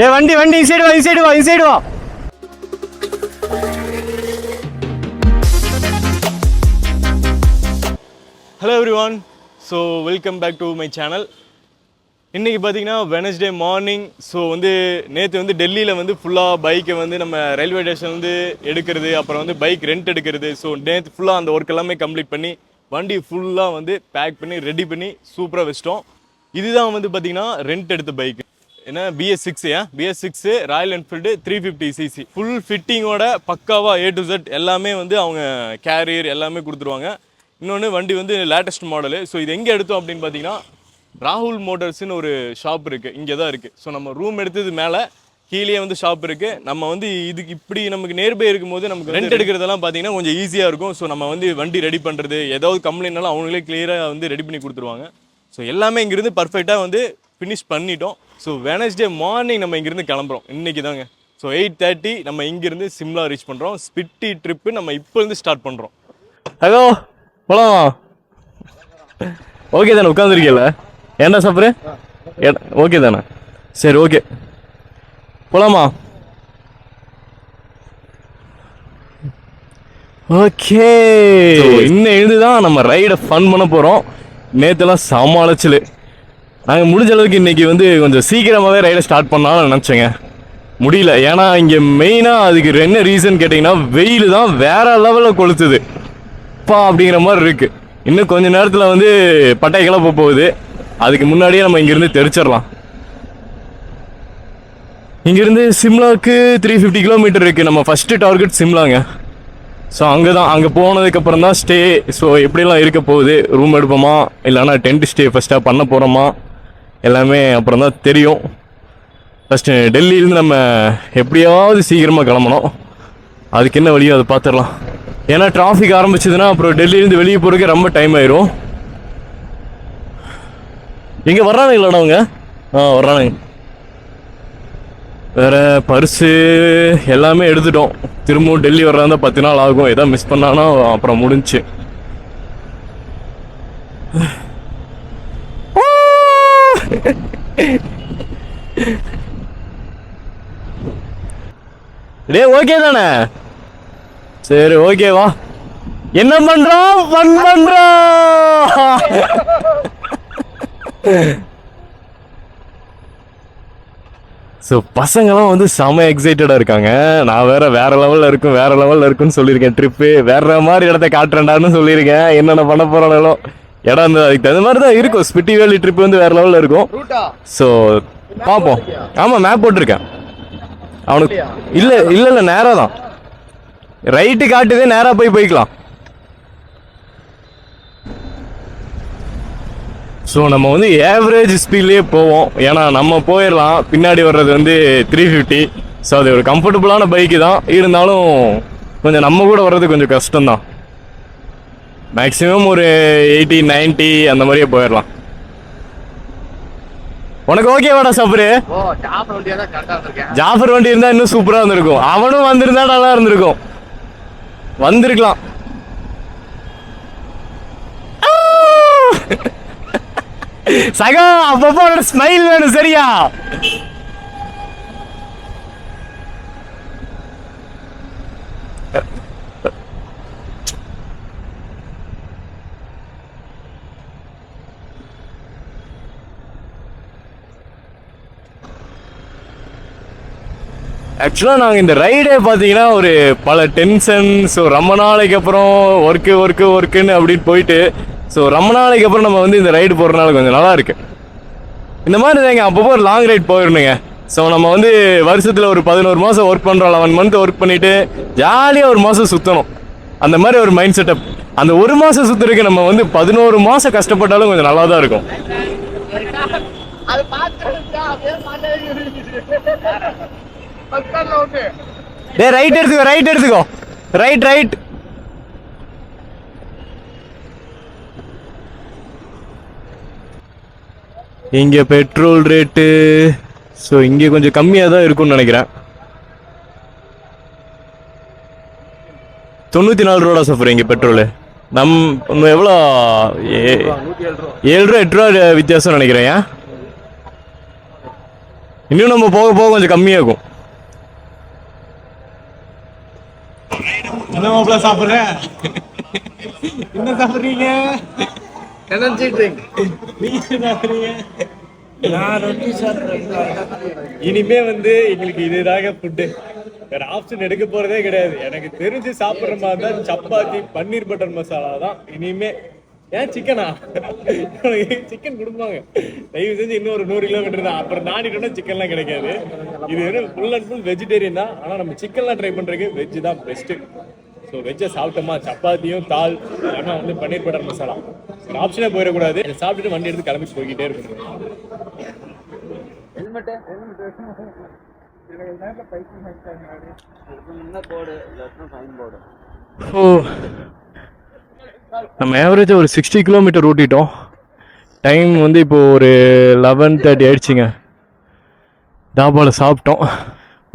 ஏ வண்டி வண்டி இந்த சைடு வா இந்த சைடு வா இந்த சைடு வா. Hello everyone so welcome back to my channel இன்றைக்கி பார்த்தீங்கன்னா வெனஸ்டே மார்னிங் ஸோ வந்து நேற்று வந்து டெல்லியில் வந்து ஃபுல்லாக பைக்கை வந்து நம்ம ரயில்வே ஸ்டேஷன்லேருந்து எடுக்கிறது அப்புறம் வந்து பைக் ரெண்ட் எடுக்கிறது. ஸோ நேற்று ஃபுல்லாக அந்த ஒர்க் எல்லாமே கம்ப்ளீட் பண்ணி வண்டி ஃபுல்லாக வந்து பேக் பண்ணி ரெடி பண்ணி சூப்பராக வச்சிட்டோம். இதுதான் வந்து பார்த்திங்கன்னா ரெண்ட் எடுத்த பைக் என்ன பிஎஸ் சிக்ஸ் ஏன் BS six royal Enfield three fifty CC full ஃபிட்டிங்கோட பக்காவா ஏ டு Z எல்லாமே வந்து அவங்க கேரியர் எல்லாமே கொடுத்துருவாங்க. இன்னொன்று வண்டி வந்து லேட்டஸ்ட் மாடலு ஸோ இது எங்கே எடுத்தோம் அப்படின்னு பார்த்தீங்கன்னா ராகுல் மோட்டர்ஸ்னு ஒரு ஷாப் இருக்குது இங்கே தான் இருக்குது ஸோ நம்ம ரூம் எடுத்தது மேலே கீழே வந்து ஷாப் இருக்குது நம்ம வந்து இதுக்கு இப்படி நமக்கு நேர்பை இருக்கும்போது நமக்கு ரெண்ட் எடுக்கிறதெல்லாம் பார்த்தீங்கன்னா கொஞ்சம் ஈஸியாக இருக்கும். ஸோ நம்ம வந்து வண்டி ரெடி பண்ணுறது ஏதாவது கம்ப்ளைண்ட்னாலும் அவங்களே கிளியராக வந்து ரெடி பண்ணி கொடுத்துருவாங்க. ஸோ எல்லாமே இங்கிருந்து பர்ஃபெக்டாக வந்து ஃபினிஷ் பண்ணிட்டோம். ஸோ வெனஸ்டே மார்னிங் நம்ம இங்கிருந்து கிளம்புறோம். இன்னைக்கு தாங்க. ஸோ எயிட் தேர்ட்டி நம்ம இங்கிருந்து சிம்லா ரீச் பண்ணுறோம் ஸ்பிட்டி ட்ரிப்பு நம்ம இப்போ இருந்து ஸ்டார்ட் பண்ணுறோம் ஹலோ போலாமா. ஓகே தானே உட்காந்துருக்கீல்ல என்ன சாப்பிட்ரு ஓகே தானே. சரி ஓகே போலாமா? ஓகே இன்னும் எழுந்து தான் நம்ம ரைடை ஃபன் பண்ண போகிறோம் நேற்றுலாம் செம அலைச்சல். நாங்கள் முடிஞ்ச அளவுக்கு இன்னைக்கு வந்து கொஞ்சம் சீக்கிரமாகவே ரைடை ஸ்டார்ட் பண்ணலாம்னு நினச்சேங்க. முடியல. ஏன்னா இங்கே மெயினாக அதுக்கு என்ன ரீசன் கேட்டிங்கன்னா வெயில் தான் வேறு லெவலில் கொளுத்துது. அப்பா அப்படிங்கிற மாதிரி இருக்குது இன்னும் கொஞ்ச நேரத்தில் வந்து பட்டை கிளப்ப போகுது. அதுக்கு முன்னாடியே நம்ம இங்கேருந்து தெரிச்சிடலாம். இங்கேருந்து சிம்லாவுக்கு த்ரீ ஃபிஃப்டி கிலோமீட்டர் இருக்குது நம்ம ஃபஸ்ட்டு டார்கெட் சிம்லாங்க. ஸோ அங்கே தான் அங்கே போனதுக்கப்புறம் தான் ஸ்டே ஸோ எப்படிலாம் இருக்க போகுது? ரூம் எடுப்போமா? இல்லைன்னா டென்ட் ஸ்டே ஃபஸ்ட்டாக பண்ண போகிறோமா எல்லாமே அப்புறம் தான் தெரியும். ஃபஸ்ட்டு டெல்லியிலேருந்து நம்ம எப்படியாவது சீக்கிரமாக கிளம்பணும். அதுக்கு என்ன வழியோ அதை பார்த்துடலாம் ஏன்னா டிராஃபிக் ஆரம்பிச்சதுன்னா அப்புறம் டெல்லியிலேருந்து வெளியே போகிறதுக்கு ரொம்ப டைம் ஆயிரும். இங்கே வர்றானுங்களா அவங்க? ஆ வர்றானுங்க. வேறு பர்ஸு எல்லாமே எடுத்துட்டோம். திரும்பவும் டெல்லி வர்றதா பத்து நாள் ஆகும். எதாவது மிஸ் பண்ணானா அப்புறம் முடிஞ்சுச்சு டே ஓகே தானே? சரி ஓகே வா. என்ன பண்றோம் ஃபன் பண்றோம் ஸோ பசங்களாம் வந்து செம எக்ஸைட்டடாக இருக்காங்க. நான் வேற வேற லெவலில் இருக்கும் வேற லெவலில் இருக்குன்னு சொல்லியிருக்கேன் ட்ரிப்பு வேற மாதிரி இடத்த காட்டுறேன்டான்னு சொல்லியிருக்கேன். என்னென்ன பண்ண போகிறானோ இடம் வந்து அதுக்கு தகுந்த மாதிரி தான் இருக்கும். ஸ்பிட்டி வேலி ட்ரிப் வந்து வேற லெவலில் இருக்கும். ஸோ பார்ப்போம். ஆமாம் மேப் போட்டிருக்கேன். அவனுக்கு இல்லை இல்லை இல்லை நேராக தான். ரைட்டு காட்டுதே நேராக போய் போய்க்கலாம். ஸோ நம்ம வந்து ஏவரேஜ் ஸ்பீட்லேயே போவோம். ஏன்னா நம்ம போயிடலாம் பின்னாடி வர்றது வந்து த்ரீ ஃபிஃப்டி ஸோ அது ஒரு கம்ஃபர்டபுளான பைக்கு தான். இருந்தாலும் கொஞ்சம் நம்ம கூட வர்றது கொஞ்சம் கஷ்டம்தான். மேக்ஸிமம் ஒரு எயிட்டி 90 அந்த மாதிரியே போயிடலாம். உனக்கு ஓகேவாடா சஃபரு. ஓ டாப் வண்டியா தான் கரெக்டா இருக்கேன் ஜாஃபர் வண்டி இருந்தா இன்னும் சூப்பரா இருந்திருக்கும் அவனும் வந்திருந்தா நல்லா இருந்திருக்கும். வந்திருக்கலாம்! சகா அப்பப்போ ஒரு ஸ்மைல் வேணும் சரியா? ஆக்சுவலாக நாங்கள் இந்த ரைடே பார்த்தீங்கன்னா ஒரு பல டென்ஷன் ஸோ ரொம்ப நாளைக்கு அப்புறம் ஒர்க்கு ஒர்க்கு ஒர்க்குன்னு அப்படின்னு போயிட்டு ஸோ ரொம்ப நாளைக்கு அப்புறம் நம்ம வந்து இந்த ரைடு போகிறனால கொஞ்சம் நல்லா இருக்கு. இந்த மாதிரி தாங்க அப்பப்போ ஒரு லாங் ரைட் போயிடணுங்க ஸோ நம்ம வந்து வருஷத்தில் ஒரு பதினோரு மாதம் ஒர்க் பண்ணுறோம் லெவன் மந்த் ஒர்க் பண்ணிட்டு ஜாலியாக ஒரு மாதம் சுற்றணும் அந்த மாதிரி ஒரு மைண்ட் செட்டப் அந்த ஒரு மாதம் சுற்றுறதுக்கு நம்ம வந்து பதினோரு மாதம் கஷ்டப்பட்டாலும் கொஞ்சம் நல்லா தான் இருக்கும் டே ரைட் எடுத்துக்கோ ரைட் எடுத்துக்கோ. ரைட் ரைட் இங்க பெட்ரோல் ரேட்டு ஸோ இங்கே கொஞ்சம் கம்மியாக தான் இருக்கும்னு நினைக்கிறேன். தொண்ணூற்றி நாலு ரூபா சஃபர் இங்கே பெட்ரோலு நம் இன்னும் எவ்வளோ? ஏழு ரூபா ஏழு ரூபா எட்டு ரூபா வித்தியாசம் நினைக்கிறேன் ஏன்? இன்னும் நம்ம போக போக கொஞ்சம் கம்மியாகும். என்ன மாப்பிள்ள சாப்பிட்ற? என்ன சாப்பிட்றீங்க? எனர்ஜி ட்ரிங்க் நீங்க சாப்பிட்றீங்க? இனிமே வந்து எங்களுக்கு இதுதாங்க ஃபுட்டு வேற ஆப்ஷன் எடுக்க போறதே கிடையாது. எனக்கு தெரிஞ்சு சாப்பிடுற மாதிரி தான் சப்பாத்தி பன்னீர் பட்டர் மசாலா தான் இனிமே. ஏன் சிக்கனா சிக்கன் கொடுப்பாங்க. தயவு செஞ்சு இன்னும் ஒரு நூறு கிலோமீட்டர் தான். அப்புறம் நாடிட்டோம்னா சிக்கன்லாம் கிடைக்காது. இது வெறும் ஃபுல் அண்ட் ஃபுல் வெஜிடேரியன் தான். ஆனால் நம்ம சிக்கன்லாம் ட்ரை பண்றதுக்கு வெஜ் தான் பெஸ்ட்டு ஸோ வெஜ்ஜை சாப்பிட்டோமா? சப்பாத்தியும் தால் இல்லைன்னா வந்து பன்னீர் பட்டர் மசாலா. ஒரு ஆப்ஷனே போயிடக்கூடாது. இதை சாப்பிட்டுட்டு வண்டி எடுத்து கிளம்பி போய்கிட்டே இருக்கணும். ஓ நம்ம ஏவரேஜாக ஒரு சிக்ஸ்டி கிலோமீட்டர் ஓட்டிட்டோம். டைம் வந்து இப்போ ஒரு லெவன் தேர்ட்டி ஆயிடுச்சுங்க. தாபாவில் சாப்பிட்டோம்.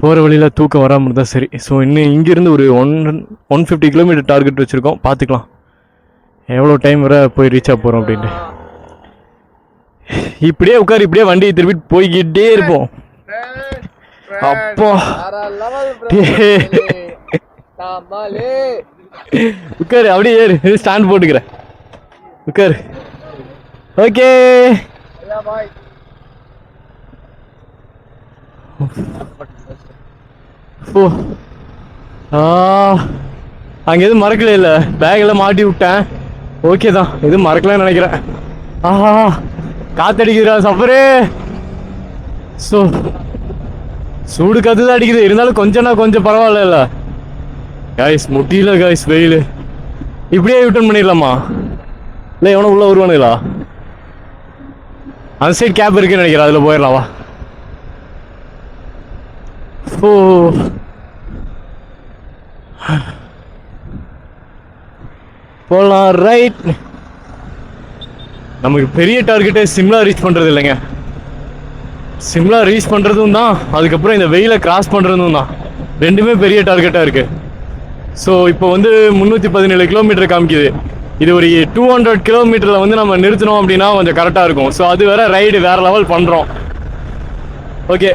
போகிற வழியில் தூக்கம் வராமல் இருந்தால் சரி. ஸோ இன்னும் இங்கேருந்து ஒரு one one fifty kilometre target வச்சுருக்கோம். பார்த்துக்கலாம். எவ்வளோ டைம் வரை போய் ரீச் ஆக போகிறோம் அப்படின்ட்டு. இப்படியே உட்கார் இப்படியே வண்டியை திருப்பிட்டு போய்கிட்டே இருப்போம். அப்பா. உட்காரு அப்படியே ஏறு. ஸ்டாண்ட் போட்டுக்கிறேன் உட்காரு. ஓகே ஓ. ஆ. அங்கே எதுவும் மறக்கல இல்லை. பேக்கில் மாட்டி விட்டேன். ஓகே தான். எதுவும் மறக்கலன்னு நினைக்கிறேன். ஆஹா. காத்தடிக்குதுடா சஃபரு. ஸோ சூடு காத்து தான் அடிக்குது. இருந்தாலும் கொஞ்சம்னா கொஞ்சம் பரவாயில்ல காய்ஸ் முடியல காய்ஸ் வெயில். இப்படியே ரிட்டர்ன் பண்ணிடலாமா? இல்லை எவனோ உள்ள வருவானுங்களா? அந்த சைடு கேப் இருக்குன்னு நினைக்கிறேன் அதில் போயிடலாம் வா. ஓ. போகலாம் ரைட் நமக்கு பெரிய டார்கெட்டே சிம்லா ரீச் பண்ணுறது இல்லைங்க. சிம்லா ரீச் பண்ணுறதும் தான் அதுக்கப்புறம் இந்த வெயிலை கிராஸ் பண்ணுறதும் தான். ரெண்டுமே பெரிய டார்கெட்டாக இருக்குது ஸோ இப்போ வந்து முந்நூற்றி பதினேழு கிலோமீட்டர் காமிக்குது. இது ஒரு டூ ஹண்ட்ரட் கிலோமீட்டரில் வந்து நம்ம நிறுத்தினோம் அப்படின்னா கொஞ்சம் கரெக்டாக இருக்கும். ஸோ அது வேற ரைடு வேற லெவல் பண்ணுறோம் ஓகே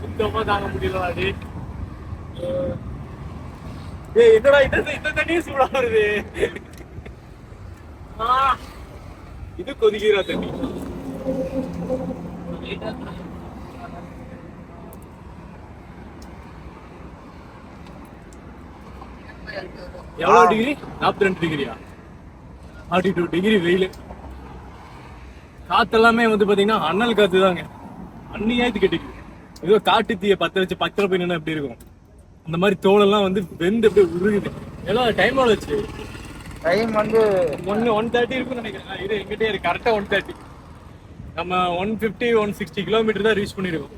சுத்தமா தாங்க ஏய் என்னடா இந்த இந்த தண்ணி சூடா வருது. ஆ, இது கொதிக்கிற தண்ணி எவ்வளவு டிகிரி நாற்பத்தி ரெண்டு டிகிரியா ஃபார்ட்டி டூ டிகிரி வெயில் காத்தெல்லாமே வந்து பாத்தீங்கன்னா அனல் காத்து தாங்க அந்நியாயத்து கட்டிக்கு ஏதோ காட்டு தீய பத்த வச்சு பத்திர போய் நின்னா எப்படி இருக்கும் அந்த மாதிரி தோலெல்லாம் வந்து வெந்து அப்படியே உருகுது எல்லாம் டைம் வச்சு டைம் வந்து ஒன்னு ஒன் தேர்ட்டி இருக்குன்னு நினைக்கிறேன். இது எங்கிட்டே இருக்கு கரெக்டா ஒன் தேர்ட்டி நம்ம one fifty one sixty kilometre தான் ரீச் பண்ணிருக்கோம்.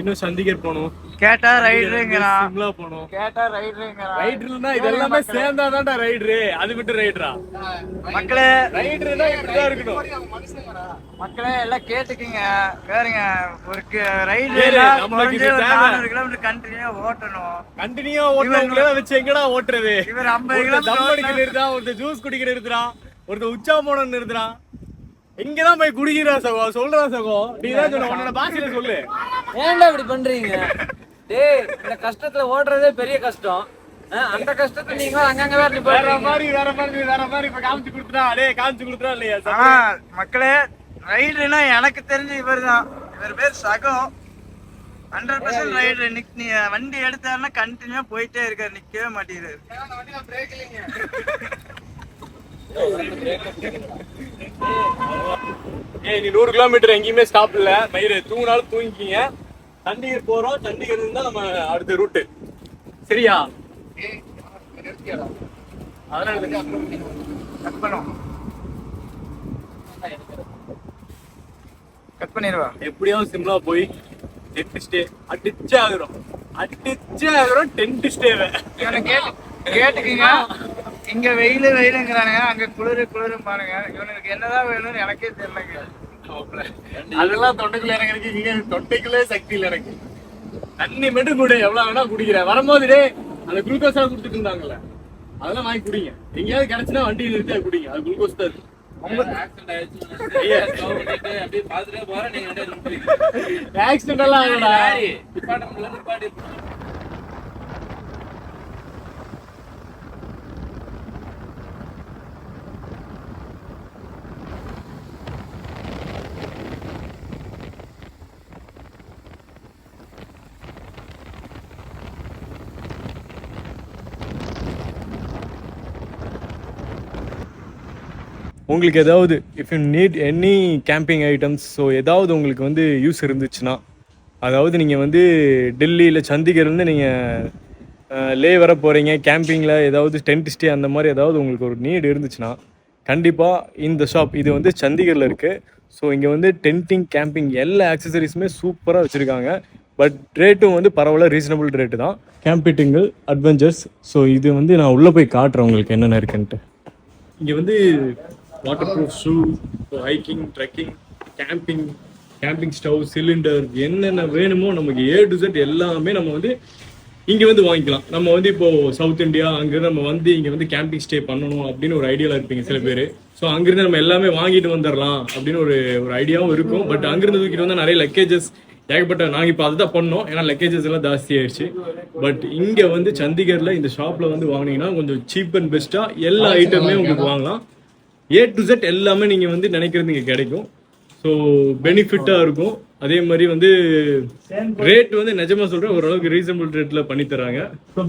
இன்னும் சந்திகர் போகணும். கேட்டா ரைடருங்கிறான் சிம்லா போகணும் கேட்டா ரைடருங்கிறான் ரைடர்னா இது எல்லாமே சேர்ந்தாதான்டா ரைடரு அது மட்டும் ரைடரா மக்களே. ரைடர்னா இப்படிதான் இருக்கணும். மக்களே எல்லாம் கேட்டுக்குங்க. பாருங்க ஒரு ரைடு ஏறு, நமக்கு இது தேவை. நானூறு கிலோமீட்டர் கண்டினியூ ஓட்டணும். கண்டினியூ ஓட்டுறவங்களே வச்சு எங்கடா ஓட்டுறது? இவர் 50 ஒருத்தன் தம் கிலோமீட்டர் அடிக்க நிறுத்தான் ஒருத்தன் ஜூஸ் குடிக்க நிறுத்துறான் ஒருத்தன் உச்சா போன நிறுத்துறான். இங்கதான் போய் குடிக்கிறா சகோ. சொல்றா சகோ. நீ தான் சொல்ல உன்னோட பாஷையில சொல்லு. ஏன்டா இப்படி பண்றீங்க? டேய் இந்த கஷ்டத்துல ஓடுறதே பெரிய கஷ்டம். ஆ, அந்த கஷ்டத்தை நீங்க அங்கங்க வேற வேற மாதிரி வேற மாதிரி வேற மாதிரி இப்ப காமிச்சு கொடுத்துட்டா டேய் காமிச்சு கொடுத்துட்டா இல்லையா மக்களே ரைடுனா எனக்கு தெரிஞ்ச இவர் தான் இவர் பேர் சகம். ஹண்ட்ரட் பர்சன்ட் ரைடு நிக் நீ வண்டி எடுத்தாருன்னா கண்டினியூவா போயிட்டே இருக்காரு. நிக்கவே மாட்டேங்குது ஏய் நீ நூறு கிலோமீட்டர் எங்கேயுமே ஸ்டாப் இல்ல. மயிறு தூங்கினாலும் தூங்கிக்கிங்க. சண்டிகர் போறோம் சண்டிகர் இருந்தா நம்ம அடுத்த ரூட்டு சரியா? அதனால கட் பண்ணிடுவா? எப்படியாவது சிம்லா போய் டென்ட் ஸ்டே அடிச்சே ஆகுறோம். அடிச்சே ஆகுறோம் டென்ட் ஸ்டேவை கேட்டுக்குங்க. இங்க வெயிலு வெயிலுங்கிறானுங்க. அங்க குளிரு குளிரும் பாருங்க இவனுக்கு என்னதான் வேணும்னு எனக்கே தெரியலங்க. அதெல்லாம் தொண்டைக்குள்ள எனக்கு இங்க தொண்டைக்குள்ளே சக்தி இல்லை எனக்கு. தண்ணி மட்டும் கூட எவ்வளவு வேணா குடிக்கிறேன் வரும்போது அந்த குளுக்கோஸ் எல்லாம் கொடுத்துட்டு இருந்தாங்கல்ல அதெல்லாம் வாங்கி குடிங்க. எங்கேயாவது கிடைச்சுன்னா வண்டி நிறுத்தி அதை குடிங்க. அது குளுக்கோஸ் தான் இருக்கு ஆக்சிடென்ட் ஆயிடுச்சு அப்படியே பார்த்துட்டே போறேன் நீங்க ரெண்டு பேரும் நிறுத்துறீங்க. ஆக்சிடென்ட் எல்லாம் ஆகலடா லாரி, நிப்பாட்ட முடியல, நிப்பாட்டி. உங்களுக்கு ஏதாவது if you need any camping items so ஏதாவது உங்களுக்கு வந்து யூஸ் இருந்துச்சுன்னா அதாவது நீங்கள் வந்து டெல்லியில் சண்டிகர்லேருந்து நீங்கள் லே வர போகிறீங்க கேம்பிங்கில் ஏதாவது டென்ட் ஸ்டே அந்த மாதிரி ஏதாவது உங்களுக்கு ஒரு நீட் இருந்துச்சுன்னா கண்டிப்பாக இந்த ஷாப் இது வந்து சண்டிகரில் இருக்குது ஸோ இங்கே வந்து டென்ட்டிங் கேம்பிங் எல்லா ஆக்சசரிஸுமே சூப்பராக வச்சுருக்காங்க. பட் ரேட்டும் வந்து பரவாயில்ல ரீசனபிள் ரேட்டு தான். கேம்பிட்டிங்கள் அட்வென்ச்சர்ஸ் ஸோ இது வந்து நான் உள்ளே போய் காட்டுறேன் உங்களுக்கு என்னென்ன இருக்குன்ட்டு. இங்கே வந்து water proof shoe hiking trekking camping camping stove cylinder என்னென்ன வேணுமோ நமக்கு ஏ டு செட் எல்லாமே நம்ம வந்து இங்கே வந்து வாங்கிக்கலாம். நம்ம வந்து இப்போ சவுத் இந்தியா அங்கிருந்து நம்ம வந்து இங்கே வந்து கேம்பிங் ஸ்டே பண்ணணும் அப்படின்னு ஒரு ஐடியாவில் இருப்பீங்க சில பேர். ஸோ அங்கிருந்து நம்ம எல்லாமே வாங்கிட்டு வந்துடலாம் அப்படின்னு ஒரு ஒரு ஐடியாவும் இருக்கும். பட் அங்கிருந்து தூக்கிட்டு வந்தால் நிறைய லக்கேஜஸ் ஏகப்பட்ட நாங்கள் இப்போ அதுதான் பண்ணோம். ஏன்னா லக்கேஜஸ் எல்லாம் ஜாஸ்தி ஆயிடுச்சு. பட் இங்கே வந்து சண்டிகரில் இந்த ஷாப்பில் வந்து வாங்கினீங்கன்னா கொஞ்சம் சீப் அண்ட் பெஸ்ட்டாக எல்லா ஐட்டமே உங்களுக்கு வாங்கலாம். ஏ டு ஜெட் எல்லாமே நீங்கள் வந்து நினைக்கிறது இங்கே கிடைக்கும். ஸோ பெனிஃபிட்டா இருக்கும். அதே மாதிரி வந்து ரேட் வந்து நிஜமா சொல்கிறேன் ஓரளவுக்கு ரீசனபிள் ரேட்டில் பண்ணி தராங்க.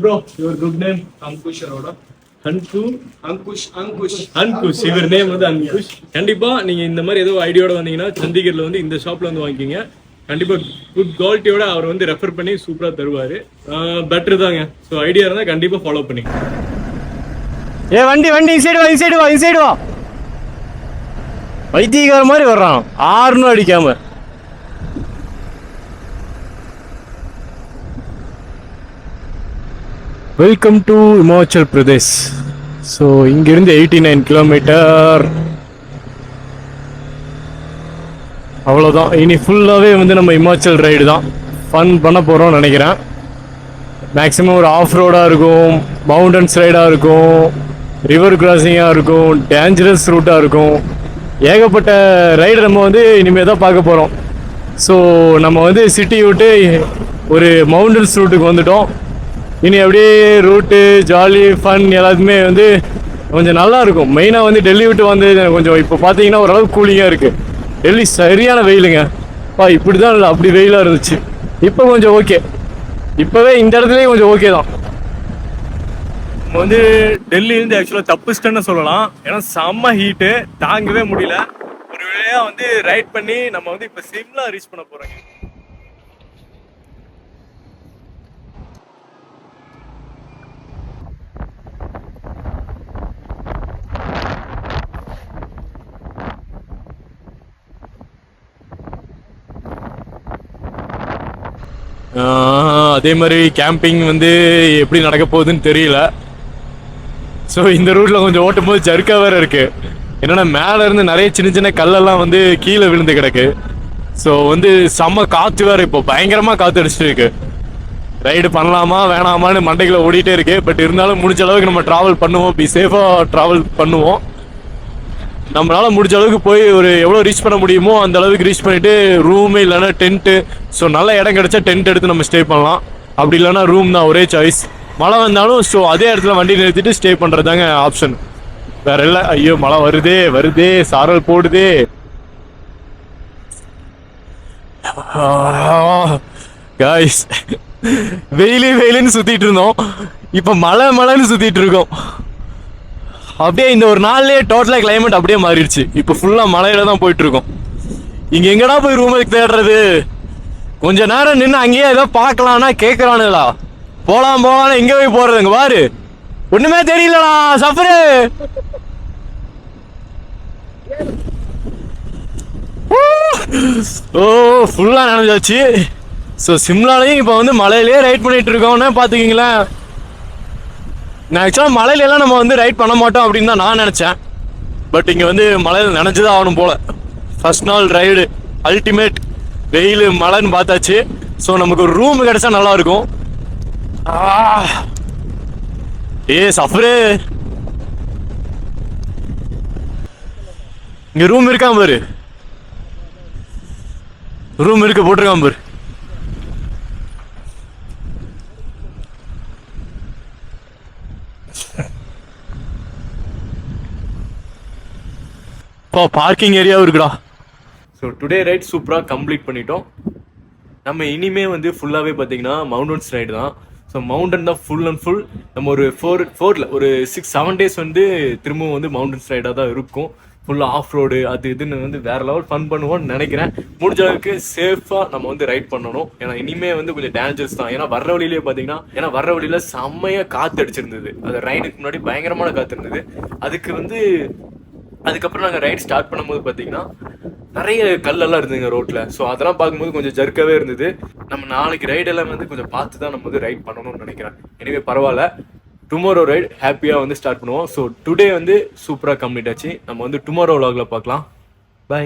ப்ரோ யுவர் குட் நேம் அங்குஷரோட அன்பு அங்குஷ் அங்குஷ் அங்குஷ் இவர் நேம் வந்து அங்குஷ் கண்டிப்பா நீங்க இந்த மாதிரி ஏதோ ஐடியோட வந்தீங்கன்னா சண்டிகர்ல வந்து இந்த ஷாப்ல வந்து வாங்கிக்கிங்க. கண்டிப்பா குட் குவாலிட்டியோட அவர் வந்து ரெஃபர் பண்ணி சூப்பரா தருவாரு. பெட்டர் தாங்க. ஸோ ஐடியா இருந்தா கண்டிப்பா ஃபாலோ பண்ணி ஏ வண்டி வண்டி இன்சைடு வா இன்சைடு வா இன்சைடு வா. வைத்தியக்கார மாதிரி வர்றான். ஆறுனும் அடிக்காம. Welcome to Himachal Pradesh so இங்கிருந்து எயிட்டி நைன் கிலோமீட்டர் அவ்வளோதான் இனி ஃபுல்லாகவே வந்து நம்ம இமாச்சல் ரைடு தான். ஃபன் பண்ண போகிறோம்னு நினைக்கிறேன். மேக்ஸிமம் ஒரு ஆஃப் ரோடாக இருக்கும். மவுண்டன்ஸ் ரைடாக இருக்கும். ரிவர் கிராசிங்காக இருக்கும். டேஞ்சரஸ் ரூட்டாக இருக்கும். ஏகப்பட்ட ரைடு நம்ம வந்து இனிமேல் தான் பார்க்க போகிறோம் ஸோ நம்ம வந்து சிட்டி விட்டு ஒரு மவுண்டன்ஸ் ரூட்டுக்கு வந்துட்டோம். இனி அப்படியே ரூட்டு ஜாலி ஃபன் எல்லாத்துமே வந்து கொஞ்சம் நல்லா இருக்கும். மெயினாக வந்து டெல்லி விட்டு வந்து கொஞ்சம் இப்போ பார்த்தீங்கன்னா ஓரளவுக்கு கூலிங்காக இருக்குது டெல்லி சரியான வெயிலுங்க. பா இப்படி தான் இல்லை அப்படி வெயிலாக இருந்துச்சு. இப்போ கொஞ்சம் ஓகே இப்போவே இந்த இடத்துலயே கொஞ்சம் ஓகே தான். நம்ம வந்து டெல்லியிலேருந்து ஆக்சுவலாக தப்பிச்சிட்டேன்னு சொல்லலாம். ஏன்னா செம்ம ஹீட்டு தாங்கவே முடியல. ஒரு வழியா வந்து ரைட் பண்ணி நம்ம வந்து இப்போ சிம்லா ரீச் பண்ண போகிறோங்க அதே மாதிரி கேம்பிங் வந்து எப்படி நடக்க போகுதுன்னு தெரியல. ஸோ இந்த ரூட்ல கொஞ்சம் ஓட்டும் போது ஜர்க்கா வேற இருக்கு. என்னன்னா மேல இருந்து நிறைய சின்ன சின்ன கல்லெல்லாம் வந்து கீழே விழுந்து கிடக்கு. ஸோ வந்து செம்ம காத்து வேற இப்போ பயங்கரமா காத்து அடிச்சிட்டு இருக்கு. ரைடு பண்ணலாமா வேணாமான்னு மண்டைக்குள்ள ஓடிட்டே இருக்கு. பட் இருந்தாலும் முடிஞ்ச அளவுக்கு நம்ம டிராவல் பண்ணுவோம். இப்படி சேஃபா டிராவல் பண்ணுவோம். நம்மளால முடிஞ்ச அளவுக்கு போய் ஒரு எவ்வளோ ரீச் பண்ண முடியுமோ அந்த அளவுக்கு ரீச் பண்ணிட்டு ரூமு இல்லைன்னா டென்ட்டு ஸோ நல்ல இடம் கிடைச்சா டென்ட் எடுத்து நம்ம ஸ்டே பண்ணலாம். அப்படி இல்லைன்னா ரூம் தான் ஒரே சாய்ஸ் மழை வந்தாலும் ஸோ அதே இடத்துல வண்டி நிறுத்திட்டு ஸ்டே பண்ணுறது தாங்க ஆப்ஷன் வேற இல்லை. ஐயோ மழை வருதே வருதே சாரல் போடுதே. காய்ஸ் வெயிலு வெயிலுன்னு சுத்திட்டு இருந்தோம். இப்போ மழை மழைன்னு சுத்திட்டு இருக்கோம். அப்படியே இந்த ஒரு நாள்லயே டோட்டலா கிளைமேட் அப்படியே மாறிடுச்சு. இப்போ ஃபுல்லா மழையில தான் போயிட்டு இருக்கோம். இங்க எங்கடா போய் ரூமுக்கு தேடுறது? கொஞ்ச நேரம் நின்று அங்கேயே ஏதோ பார்க்கலாம்னா கேட்கறானுங்களா போலாம் போலாம் எங்க போய் போறதுங்க பாரு. ஒண்ணுமே தெரியலடா சஃபரு. ஓ ஃபுல்லா நனைஞ்சாச்சு ஸோ சிம்லாலையும் இப்போ வந்து மலையிலேயே ரைட் பண்ணிட்டு இருக்கோம்னு பார்த்துக்கிங்களேன் நான் ஆக்சுவலாக மலையிலலாம் நம்ம வந்து ரைட் பண்ண மாட்டோம் அப்படின்னு தான் நான் நினச்சேன். பட் இங்கே வந்து மலையில் நினைச்சுதான் ஆகணும் போல. ஃபஸ்ட் நாள் ரைடு அல்டிமேட் வெயில் மழைன்னு பார்த்தாச்சு. ஸோ நமக்கு ஒரு ரூம் கிடைச்சா நல்லா இருக்கும். ஏ சஃபரே. இங்க ரூம் இருக்கான் பாரு ரூம் இருக்கு போட்டிருக்கான் பாரு இப்போ பார்க்கிங் ஏரியாவும் இருக்குடா. ஸோ டுடே ரைட் சூப்பராக கம்ப்ளீட் பண்ணிட்டோம். நம்ம இனிமே வந்து ஃபுல்லாகவே பார்த்தீங்கன்னா மவுண்டன்ஸ் ரைடு தான். ஸோ மவுண்டன் தான் ஃபுல் அண்ட் ஃபுல் நம்ம ஒரு ஃபோர் ஃபோரில் ஒரு சிக்ஸ் செவன் டேஸ் வந்து திரும்பவும் வந்து மவுண்டன்ஸ் ரைடாக தான் இருக்கும். ஃபுல்லாக ஆஃப் ரோடு அது இதுன்னு வந்து வேற லெவல் ஃபன் பண்ணுவோம்னு நினைக்கிறேன். முடிஞ்ச அளவுக்கு சேஃபாக நம்ம வந்து ரைட் பண்ணணும். ஏன்னா இனிமே வந்து கொஞ்சம் டேஞ்சர்ஸ் தான். ஏன்னா வர்ற வழியிலே பார்த்தீங்கன்னா ஏன்னா வர்ற வழியில் செம்மையாக காற்று அடிச்சிருந்தது. அது ரைடுக்கு முன்னாடி பயங்கரமான காற்று இருந்தது. அதுக்கு வந்து அதுக்கப்புறம் நாங்கள் ரைட் ஸ்டார்ட் பண்ணும்போது பார்த்தீங்கன்னா நிறைய கல்லெல்லாம் இருந்ததுங்க ரோட்ல. ஸோ அதெல்லாம் பார்க்கும்போது கொஞ்சம் ஜர்க்காவே இருந்தது. நம்ம நாளைக்கு ரைடெல்லாம் வந்து கொஞ்சம் பார்த்து தான் நம்ம வந்து ரைட் பண்ணணும்னு நினைக்கிறேன். எனவே பரவாயில்ல. டுமாரோ ரைட் ஹாப்பியாக வந்து ஸ்டார்ட் பண்ணுவோம். ஸோ டுடே வந்து சூப்பராக கம்ப்ளீட் ஆச்சு. நம்ம வந்து டுமாரோ vlogல பார்க்கலாம். பை